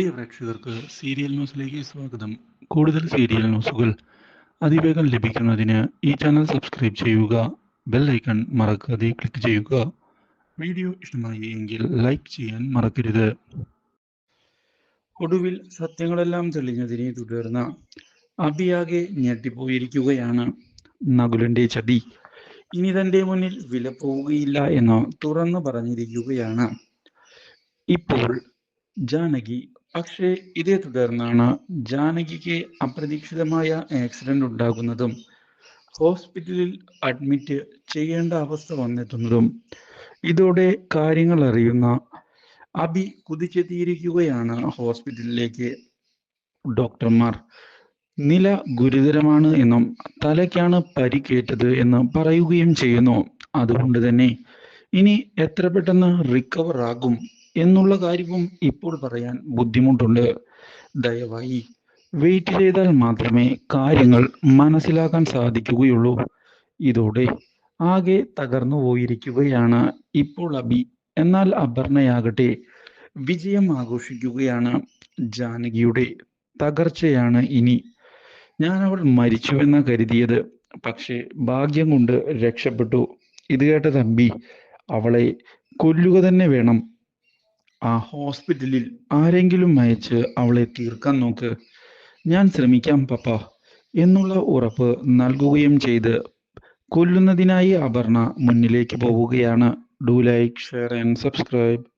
പ്രിയ പ്രേക്ഷകർക്ക് സീരിയൽ ന്യൂസിലേക്ക് സ്വാഗതം. കൂടുതൽ സീരിയൽ ന്യൂസുകൾ അതിവേഗം ലഭിക്കുന്നതിന് ഈ ചാനൽ സബ്സ്ക്രൈബ് ചെയ്യുക ബെൽ ഐക്കൺ മറക്കാതെ ക്ലിക്ക് ചെയ്യുക. വീഡിയോ ഇഷ്ടമായി എങ്കിൽ ലൈക്ക് ചെയ്യാൻ മറക്കരുത്. ഒടുവിൽ സത്യങ്ങളെല്ലാം തെളിഞ്ഞതിനെ തുടർന്ന് അഭിയാകെ ഞെട്ടിപ്പോയിരിക്കുകയാണ് നകുലന്റെ ചതി. ഇനി തന്റെ മുന്നിൽ വില പോവുകയില്ല എന്ന് തുറന്നു പറഞ്ഞിരിക്കുകയാണ്. ഇപ്പോൾ ജാനകി പക്ഷേ ഇതേ തുടർന്നാണ് ജാനകിക്ക് അപ്രതീക്ഷിതമായ ആക്സിഡന്റ് ഉണ്ടാകുന്നതും ഹോസ്പിറ്റലിൽ അഡ്മിറ്റ് ചെയ്യേണ്ട അവസ്ഥ വന്നെത്തുന്നതും. ഇതോടെ കാര്യങ്ങൾ അറിയുന്ന അബി കുതിച്ചെത്തിയിരിക്കുകയാണ് ഹോസ്പിറ്റലിലേക്ക്. ഡോക്ടർമാർ നില ഗുരുതരമാണ് എന്നും തലയ്ക്കാണ് പരിക്കേറ്റത് എന്ന് പറയുകയും ചെയ്യുന്നു. അതുകൊണ്ട് തന്നെ ഇനി എത്ര പെട്ടെന്ന് റിക്കവർ ആകും എന്നുള്ള കാര്യവും ഇപ്പോൾ പറയാൻ ബുദ്ധിമുട്ടുണ്ട്. ദയവായി വെയിറ്റ് ചെയ്താൽ മാത്രമേ കാര്യങ്ങൾ മനസ്സിലാക്കാൻ സാധിക്കുകയുള്ളൂ. ഇതോടെ ആകെ തകർന്നു പോയിരിക്കുകയാണ് ഇപ്പോൾ അബി. എന്നാൽ അപർണയാകട്ടെ വിജയം ആഘോഷിക്കുകയാണ് ജാനകിയുടെ തകർച്ചയാണ് ഇനി. ഞാൻ അവൾ മരിച്ചുവെന്ന കരുതിയത്. പക്ഷേ ഭാഗ്യം കൊണ്ട് രക്ഷപ്പെട്ടു. ഇത് കേട്ട തമ്പി അവളെ കൊല്ലുക തന്നെ വേണം. ആ ഹോസ്പിറ്റലിൽ ആരെങ്കിലും അയച്ച് അവളെ തീർക്കാൻ നോക്ക്. ഞാൻ ശ്രമിക്കാം പപ്പ എന്നുള്ള ഉറപ്പ് നൽകുകയും ചെയ്ത് കൊല്ലുന്നതിനായി അപർണ മുന്നിലേക്ക് പോവുകയാണ്. Do like share and subscribe